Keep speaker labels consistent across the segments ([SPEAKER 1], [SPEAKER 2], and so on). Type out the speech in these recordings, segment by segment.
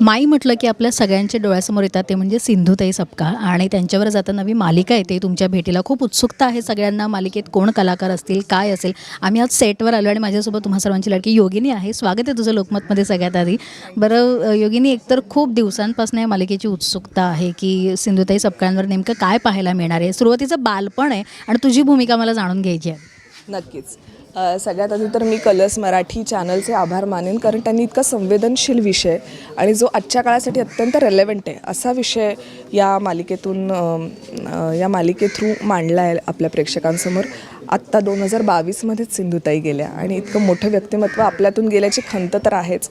[SPEAKER 1] माई म्हटलं की आपल्या सगळ्यांच्या डोळ्यासमोर येतात ते म्हणजे सिंधुताई सपकाळ आणि त्यांच्यावर जाता नवी मालिका येते. तुमच्या भेटीला खूप उत्सुकता आहे सगळ्यांना. मालिकेत कोण कलाकार असतील काय असेल? आम्ही आज सेटवर आलो आणि माझ्यासोबत तुम्हा सर्वांची लडकी योगिनी आहे. स्वागत आहे तुझं लोकमतमध्ये सगळ्यात आधी. बरं योगिनी एकतर खूप दिवसांपासून या मालिकेची उत्सुकता आहे की सिंधुताई सपकाळांवर नेमकं काय पाहायला मिळणार आहे? सुरुवातीचं बालपण आहे आणि तुझी भूमिका मला जाणून घ्यायची आहे.
[SPEAKER 2] नक्कीच. सगळ्यात आधी तर मी कलर्स मराठी चॅनलचे आभार मानेन कारण त्यांनी इतका संवेदनशील विषय आणि जो आजच्या काळासाठी अत्यंत रेलेवंट आहे असा विषय या मालिकेतून या मालिके थ्रू मांडला आहे आपल्या प्रेक्षकांसमोर. आत्ता दोन हजार बावीसमध्येच सिंधुताई गेल्या आणि इतकं मोठं व्यक्तिमत्व आपल्यातून गेल्याची खंत तर आहेच.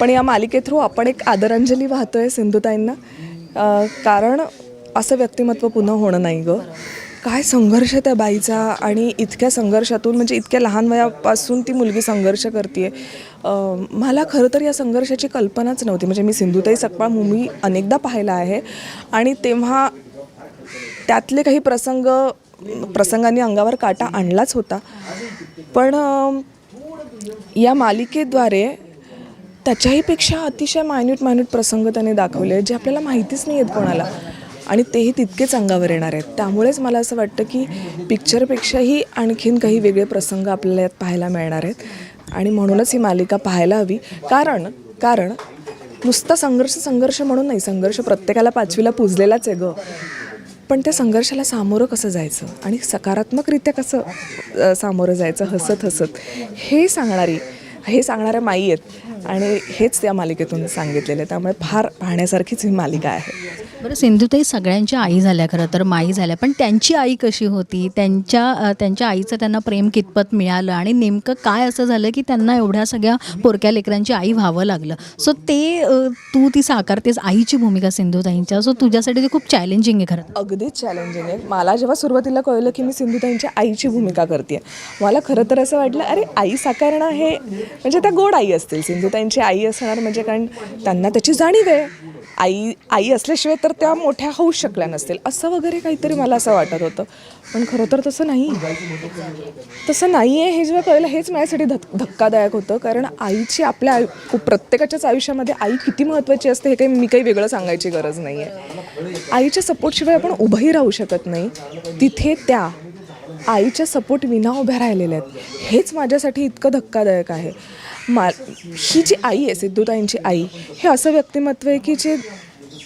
[SPEAKER 2] पण या मालिके थ्रू आपण एक आदरांजली वाहतो आहे सिंधुताईंना कारण असं व्यक्तिमत्व पुन्हा होणं नाही गं. काय संघर्ष त्या बाईचा आणि इतक्या संघर्षातून म्हणजे इतक्या लहान वयापासून ती मुलगी संघर्ष करते मला खरं तर या संघर्षाची कल्पनाच नव्हती. म्हणजे मी सिंधुताई सकपाळ मूवी अनेकदा पाहिला आहे. आणि तेव्हा त्यातले काही प्रसंग प्रसंगांनी अंगावर काटा आणलाच होता. पण या मालिकेद्वारे त्याच्याहीपेक्षा अतिशय मायन्यूट मायन्यूट प्रसंग त्याने दाखवले जे आपल्याला माहितीच नाही आहेत कोणाला. आणि तेही तितकेच अंगावर येणार आहेत. त्यामुळेच मला असं वाटतं की पिक्चरपेक्षाही आणखीन काही वेगळे प्रसंग आपल्याला यात पाहायला मिळणार आहेत. आणि म्हणूनच ही मालिका पाहायला हवी. कारण कारण नुसता संघर्ष संघर्ष म्हणून नाही संघर्ष प्रत्येकाला पाचवीला पुजलेलाच आहे गं. पण त्या संघर्षाला सामोरं कसं जायचं? आणि सकारात्मकरित्या कसं सामोरं जायचं? हसत हसत. हे सांगणारी हे सांगणाऱ्या माई आहेत. आणि हेच त्या मालिकेतून सांगितलेलं आहे त्यामुळे फार पाहण्यासारखीच ही मालिका आहे.
[SPEAKER 1] बरं सिंधुताई सगळ्यांच्या आई झाल्या खरं तर माई झाल्या पण त्यांची आई कशी होती? त्यांच्या त्यांच्या आईचं त्यांना प्रेम कितपत मिळालं? आणि नेमकं काय असं झालं की त्यांना एवढ्या सगळ्या पोरक्या लेकरांची आई व्हावं लागलं? सो ते तू ती साकारतेस आईची भूमिका सिंधुताईंच्या. सो तुझ्यासाठी ते खूप चॅलेंजिंग आहे खरं.
[SPEAKER 2] अगदीच चॅलेंजिंग आहे. मला जेव्हा सुरुवातीला कळलं की मी सिंधुताईंच्या आईची भूमिका करते मला खरं तर असं वाटलं अरे आई साकारणं हे म्हणजे त्या गोड आई असतील सिंधुताईंची आई असणार म्हणजे कारण त्यांना त्याची जाणीव आहे. आई आई असल्याशिवाय तर त्या मोठ्या होऊ शकल्या नसतील असं वगैरे काहीतरी मला असं वाटत होतं. पण खरं तर तसं नाही. तसं नाही आहे हे जेव्हा कळलं हेच माझ्यासाठी धक धक्कादायक होतं. कारण आईची आपल्या आयु प्रत्येकाच्याच आयुष्यामध्ये आई किती महत्त्वाची असते हे काही मी काही वेगळं सांगायची गरज नाही आहे आईच्या सपोर्टशिवाय आपण उभंही राहू शकत नाही. तिथे त्या आईच्या सपोर्ट विना उभ्या राहिलेल्या आहेत. हेच माझ्यासाठी इतकं धक्कादायक आहे. मा ही जी आई आहे सिद्धूताईंची आई हे असं व्यक्तिमत्व आहे की जे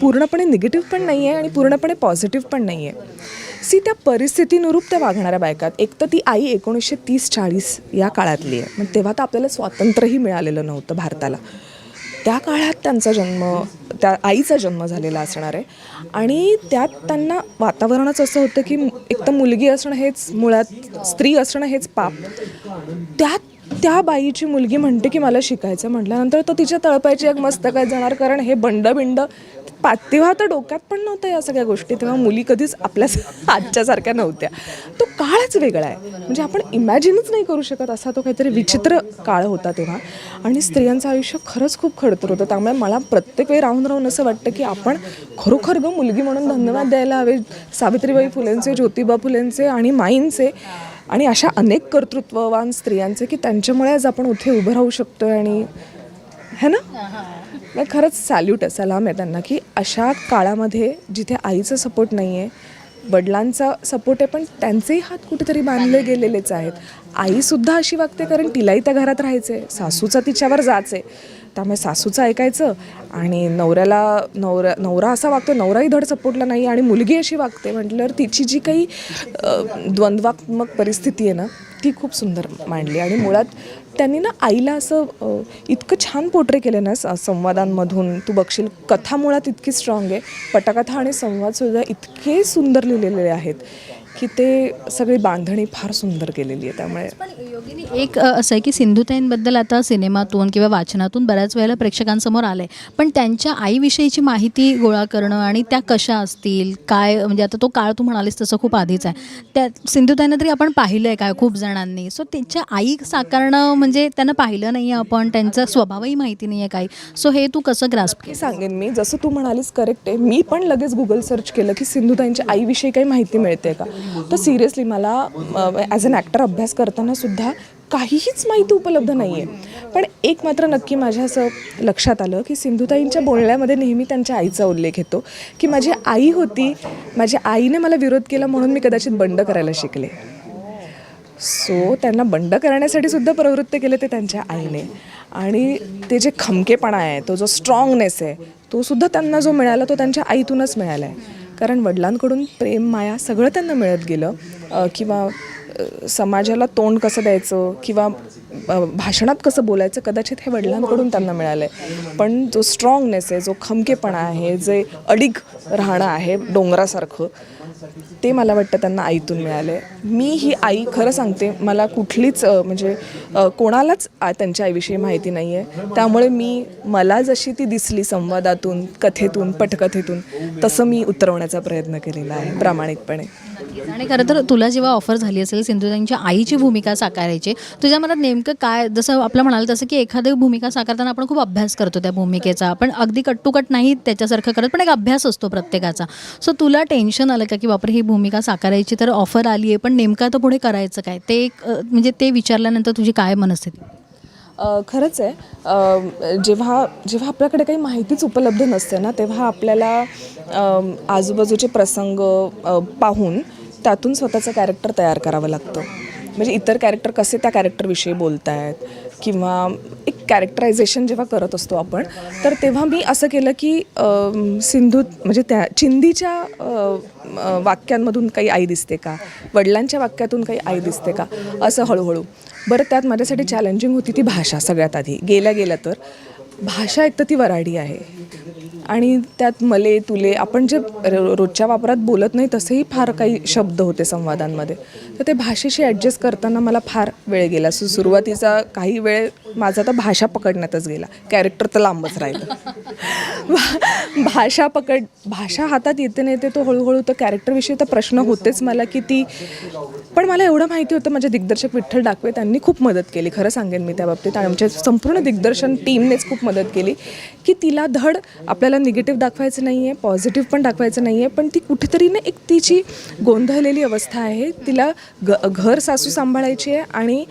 [SPEAKER 2] पूर्णपणे निगेटिव्ह पण नाही आहे आणि पूर्णपणे पॉझिटिव्ह पण नाही आहे सी त्या परिस्थितीनुरूप त्या वागणाऱ्या बायकात एक तर ती आई एकोणीसशे तीस चाळीस या काळातली आहे. मग तेव्हा तर आपल्याला स्वातंत्र्यही मिळालेलं नव्हतं भारताला. त्या काळात त्यांचा जन्म त्या आईचा जन्म झालेला असणार आहे. आणि त्यात त्यांना वातावरणच असं होतं की एक तर मुलगी असणं हेच मुळात स्त्री असणं हेच पाप. त्यात त्या बाईची मुलगी म्हणते की मला शिकायचं. म्हटल्यानंतर तो तिच्या तळपायची एक मस्त काय जाणार कारण हे बंड बिंड पा तेव्हा तर डोक्यात पण नव्हतं या सगळ्या गोष्टी. तेव्हा मुली कधीच आपल्या आजच्यासारख्या नव्हत्या. तो काळच वेगळा आहे. म्हणजे आपण इमॅजिनच नाही करू शकत असा तो काहीतरी विचित्र काळ होता तेव्हा. आणि स्त्रियांचं आयुष्य खरंच खूप खडतर होतं. त्यामुळे मला प्रत्येक वेळी राहून राहून असं वाटतं की आपण खरोखर गं मुलगी म्हणून धन्यवाद द्यायला हवे. सावित्रीबाई फुलेंचे ज्योतिबा फुलेंचे आणि माईंचे आणि अशा अनेक कर्तृत्ववान स्त्रियांचे की त्यांच्यामुळे आज आपण उथे उभं राहू शकतो आणि है ना? मग खरंच सॅल्यूट आहे सलाम आहे त्यांना की अशा काळामध्ये जिथे आईचा सपोर्ट नाही आहे वडिलांचा सपोर्ट आहे पण त्यांचेही हात कुठेतरी बांधले गेलेलेच आहेत. आईसुद्धा अशी वागते कारण तिलाही त्या घरात राहायचं आहे सासूचा तिच्यावर जाच आहे त्यामुळे सासूचं ऐकायचं आणि नवऱ्याला नवरा नवरा असा वागतो नवराही धड सपोर्टला नाही आणि मुलगी अशी वागते म्हटल्यावर तिची जी काही द्वंद्वात्मक परिस्थिती आहे ना ती खूप सुंदर मांडली. आणि मुळात त्यांनी ना आईला असं इतकं छान पोट्रे केले ना संवादांमधून तू बघशील कथा मुळात इतकी स्ट्रॉंग आहे. पटकथा आणि संवादसुद्धा इतके सुंदर लिहिलेले आहेत. की ते सगळी बांधणी फार सुंदर केलेली आहे त्यामुळे.
[SPEAKER 1] पण योगिनी एक असं आहे की सिंधुताईंबद्दल आता सिनेमातून किंवा वाचनातून बऱ्याच वेळेला प्रेक्षकांसमोर आलं आहे पण त्यांच्या आईविषयीची माहिती गोळा करणं आणि त्या कशा असतील काय म्हणजे आता तो काळ तू म्हणालीस तसं खूप आधीच आहे. त्या सिंधुताईंना तरी आपण पाहिलं आहे काय खूप जणांनी. सो त्यांच्या आई साकारणं म्हणजे त्यांना पाहिलं नाही आहे आपण त्यांचा स्वभावही माहिती नाही आहे काही. सो हे तू कसं ग्रास्प
[SPEAKER 2] हे सांगेन मी. जसं तू म्हणालीस करेक्ट आहे. मी पण लगेच गुगल सर्च केलं की सिंधुताईंच्या आईविषयी काही माहिती मिळते का? तर सिरियसली मला ॲज अन ॲक्टर अभ्यास करताना सुद्धा माहिती उपलब्ध नाही आहे पण एक मात्र नक्की माझ्या असं लक्षात आलं की सिंधुताईंच्या बोलण्यामध्ये नेहमी त्यांच्या आईचा उल्लेख येतो की माझी आई होती माझ्या आईने मला विरोध केला म्हणून मी कदाचित बंड करायला शिकले. सो त्यांना बंड करण्यासाठी सुद्धा प्रवृत्त केले ते त्यांच्या आईने. आणि ते जे खमकेपणा आहे तो जो स्ट्रॉंगनेस आहे तो सुद्धा त्यांना जो मिळाला तो त्यांच्या आईतूनच मिळाला आहे कारण वडिलांकडून प्रेम माया सगळं त्यांना मिळत गेलं. किंवा समाजाला तोंड कसं द्यायचं? किंवा भाषणात कसं बोलायचं कदाचित हे वडिलांकडून त्यांना मिळालं आहे पण जो स्ट्रॉंगनेस आहे जो खमकेपणा आहे जे अडीग राहणं आहे डोंगरासारखं ते मला वाटतं त्यांना आईतून मिळालं आहे मी ही आई खरं सांगते मला कुठलीच म्हणजे कोणालाच त्यांच्या आईविषयी माहिती नाही आहे त्यामुळे मी मला जशी ती दिसली संवादातून कथेतून पटकथेतून तसं मी उतरवण्याचा प्रयत्न केलेला आहे प्रामाणिकपणे.
[SPEAKER 1] आणि खरं तर तुला जेव्हा ऑफर झाली असेल सिंधुताईंच्या आईची भूमिका साकारायची तुझ्या मनात नेमकं काय जसं आपलं म्हणाल तसं की एखादी भूमिका साकारताना आपण खूप अभ्यास करतो त्या भूमिकेचा. आपण अगदी कट्टुकट नाही त्याच्यासारखं करत पण एक अभ्यास असतो प्रत्येकाचा. सो तुला टेन्शन आलं का की बापरे ही भूमिका साकारायची तर ऑफर आली आहे पण नेमकं तर पुढे करायचं काय? ते एक म्हणजे ते विचारल्यानंतर तुझी काय मनस्थिती?
[SPEAKER 2] खरंच आहे. जेव्हा जेव्हा आपल्याकडे काही माहितीच उपलब्ध नसते ना तेव्हा आपल्याला आजूबाजूचे प्रसंग पाहून त्यातून स्वतःचं कॅरेक्टर तयार करावं लागतं. म्हणजे इतर कॅरेक्टर कसे त्या कॅरेक्टरविषयी बोलत आहेत किंवा एक कॅरेक्टरायझेशन जेव्हा करत असतो आपण तर तेव्हा मी असं केलं की सिंधू म्हणजे त्या चिंदीच्या वाक्यांमधून काही आई दिसते का? वडिलांच्या वाक्यातून काही आई दिसते का? असं हळूहळू. बरं त्यात माझ्यासाठी चॅलेंजिंग होती ती भाषा सगळ्यात आधी. गेल्या गेल्या तर. भाषा एक तर ती वराडी आहे. आणि त्यात मले तुले आपण जे रोजच्या वापरात बोलत नाही तसेही फार काही शब्द होते संवादांमध्ये. तर ते भाषेशी ॲडजस्ट करताना मला फार वेळ गेला. सो सुरुवातीचा काही वेळ माझा तर भाषा पकडण्यातच गेला. कॅरेक्टर तर लांबच राहिलं. भा- भाषा पकड भाषा हातात येते नाही येते तो हळूहळू तर कॅरेक्टरविषयी तर प्रश्न होतेच मला की ती पण मला एवढं माहिती होतं माझे दिग्दर्शक विठ्ठल डाकवे त्यांनी खूप मदत केली. खरं सांगेन मी त्या बाबतीत. आणि आमच्या संपूर्ण दिग्दर्शन टीमनेच खूप मदत केली की तिला धड आपल्याला निगेटिव्ह दाखवायचं नाही आहे पॉझिटिव्ह पण दाखवायचं नाही आहे पण ती कुठेतरी ना एक तिची गोंधळलेली अवस्था आहे. तिला ग घर सासू सांभाळायची आहे आणि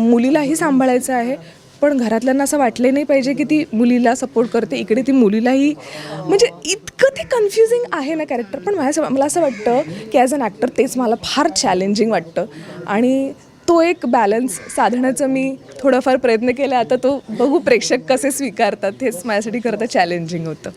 [SPEAKER 2] मुलीलाही सांभाळायचं आहे. पण घरातल्यांना असं वाटले नाही पाहिजे की ती मुलीला सपोर्ट करते. इकडे ती मुलीलाही म्हणजे इतकं ते कन्फ्युजिंग आहे ना कॅरेक्टर पण माझ्या मला असं वाटतं की ॲज अन ॲक्टर तेच मला फार चॅलेंजिंग वाटतं. आणि तो एक बॅलन्स साधण्याचा मी थोडाफार प्रयत्न केला. आता तो बघू प्रेक्षक कसे स्वीकारतात. हेच माझ्यासाठी खरं तर चॅलेंजिंग होतं.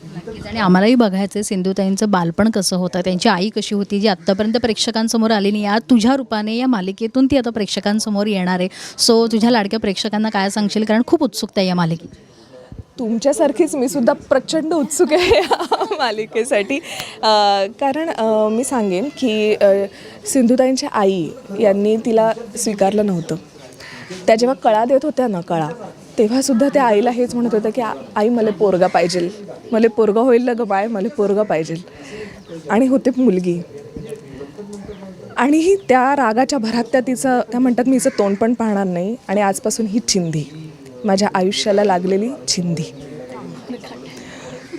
[SPEAKER 1] आणि आम्हालाही बघायचं आहे सिंधुताईंचं बालपण कसं होतं. त्यांची आई कशी होती जी आत्तापर्यंत प्रेक्षकांसमोर आली नाही. या तुझ्या रूपाने या मालिकेतून ती आता प्रेक्षकांसमोर येणार आहे. सो तुझ्या लाडक्या प्रेक्षकांना काय सांगशील? कारण खूप उत्सुकता आहे या मालिकेत.
[SPEAKER 2] तुमच्यासारखीच मी सुद्धा प्रचंड उत्सुक आहे या मालिकेसाठी. कारण मी सांगेन की सिंधुताईंच्या आई यांनी तिला स्वीकारलं नव्हतं. त्या जेव्हा कळा देत होत्या ना कळा तेव्हासुद्धा त्या आईला हेच म्हणत होतं की आई मला पोरगा पाहिजे मला पोरगा होईल ना गं बाय मला पोरगा पाहिजे आणि होते मुलगी. आणि त्या रागाच्या भरात त्या तिचं त्या म्हणतात मी हिचं तोंड पण पाहणार नाही आणि आजपासून ही चिंधी. माझ्या आयुष्याला लागलेली चिंधी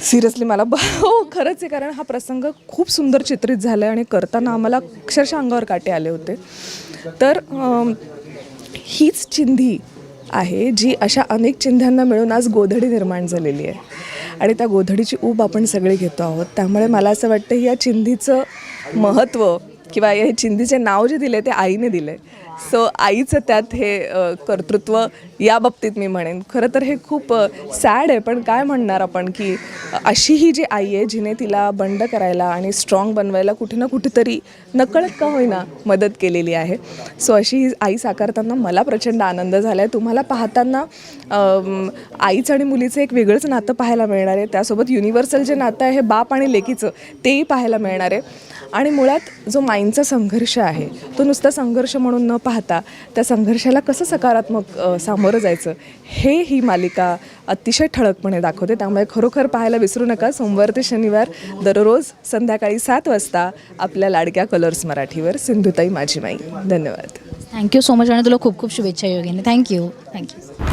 [SPEAKER 2] सिरियसली मला ब हो खरंच आहे कारण हा प्रसंग खूप सुंदर चित्रित झाला आहे आणि करताना आम्हाला अक्षरशः अंगावर काटे आले होते. तर हीच चिंधी आहे जी अशा अनेक चिंध्यांना मिळून आज गोधडी निर्माण झालेली आहे. आणि त्या गोधडीची ऊब आपण सगळे घेतो आहोत. त्यामुळे मला असं वाटतं या चिंधीचं महत्त्व किंवा या चिंधीचे नाव जे दिले ते आईने दिले. सो आईचं त्यात हे कर्तृत्व या बाबतीत मी म्हणेन. खरं तर हे खूप सॅड आहे पण काय म्हणणार आपण की अशी ही जी आई आहे जिने तिला बंड करायला आणि स्ट्रॉंग बनवायला कुठे ना कुठेतरी नकळत का होईना मदत केलेली आहे. सो अशी ही आई साकारताना मला प्रचंड आनंद झाला आहे तुम्हाला पाहताना आईचं आणि मुलीचं एक वेगळंच नातं पाहायला मिळणार आहे. त्यासोबत युनिव्हर्सल जे नातं आहे हे बाप आणि लेकीचं तेही पाहायला मिळणार आहे. आणि मुळात जो माईंडचा संघर्ष आहे तो नुसता संघर्ष म्हणून न पाहता त्या संघर्षाला कसं सकारात्मक सामोरं जायचं हे ही मालिका अतिशय ठळकपणे दाखवते. त्यामुळे खरोखर पाहायला विसरू नका. सोमवार ते शनिवार दररोज संध्याकाळी सात वाजता आपल्या लाडक्या कलर्स मराठीवर सिंधुताई माझी माई धन्यवाद
[SPEAKER 1] थँक्यू सो मच आणि तुला खूप खूप शुभेच्छा योगिनी. Thank you thank you